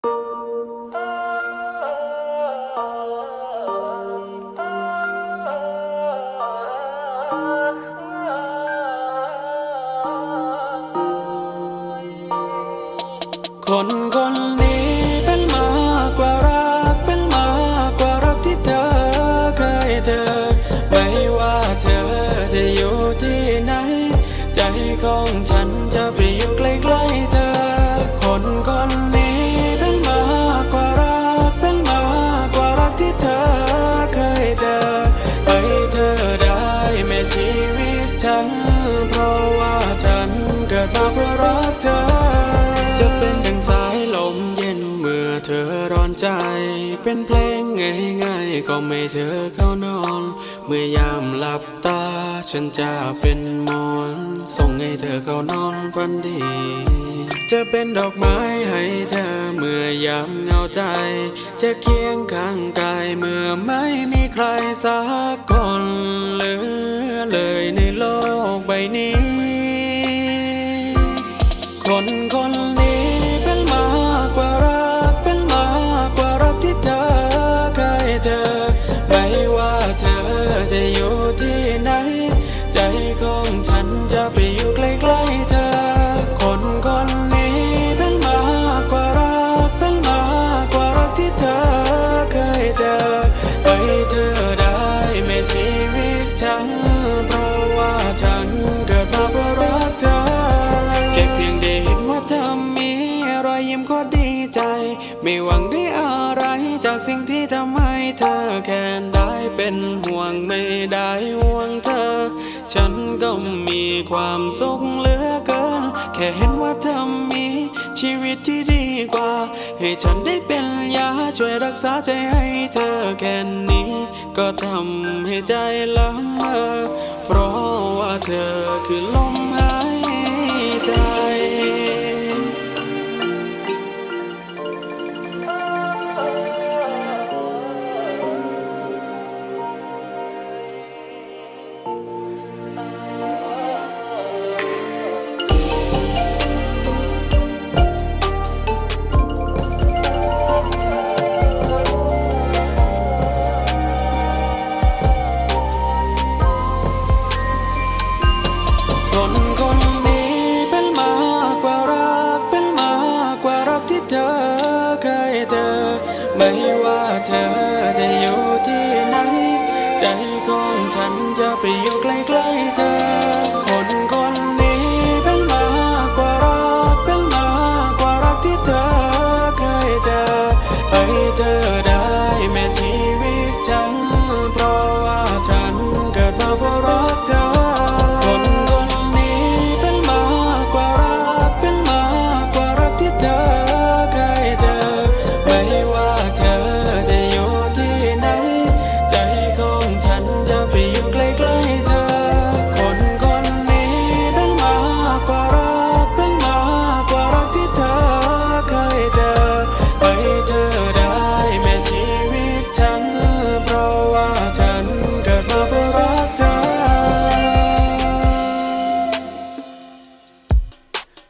คนคนนี้เป็นมากกว่ารัก เป็นมากกว่ารักที่เธอเคยเจอไม่ว่าเธอจะอยู่ที่ไหน ใจของฉันจะไปอยู่ใกล้ๆเธอ คนคนนี้ น เพราะว่าฉันเกิดมาเพื่อรักเธอ จะเป็นดังสายลมเย็นเมื่อเธอร้อนใจ เป็นเพลงง่ายๆก็ไม่เธอเข้านอน เมื่อยามหลับตา ฉันจะเป็นมอนส่งให้เธอเข้านอนฝันดี จะเป็นดอกไม้ให้เธอเมื่อยามเหงาใจ จะเคียงข้างกายเมื่อไม่มีใครสักคนเหลือเลย ใไม่หวังได้อะไรจากสิ่งที่ทำให้เธอแค่ได้เป็นห่วงไม่ได้ห่วงเธอ ฉันก็มีความสุขเหลือเกิน แค่เห็นว่าเธอมีชีวิตที่ดีกว่า ให้ฉันได้เป็นยาช่วยรักษาใจให้เธอแค่นี้ ก็ทำให้ใจละเมอเพราะว่าเธอคือลมห ไม่ว่าเธอจะอยู่ที่ไหน ใจของฉันจะ เ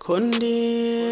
Kunde.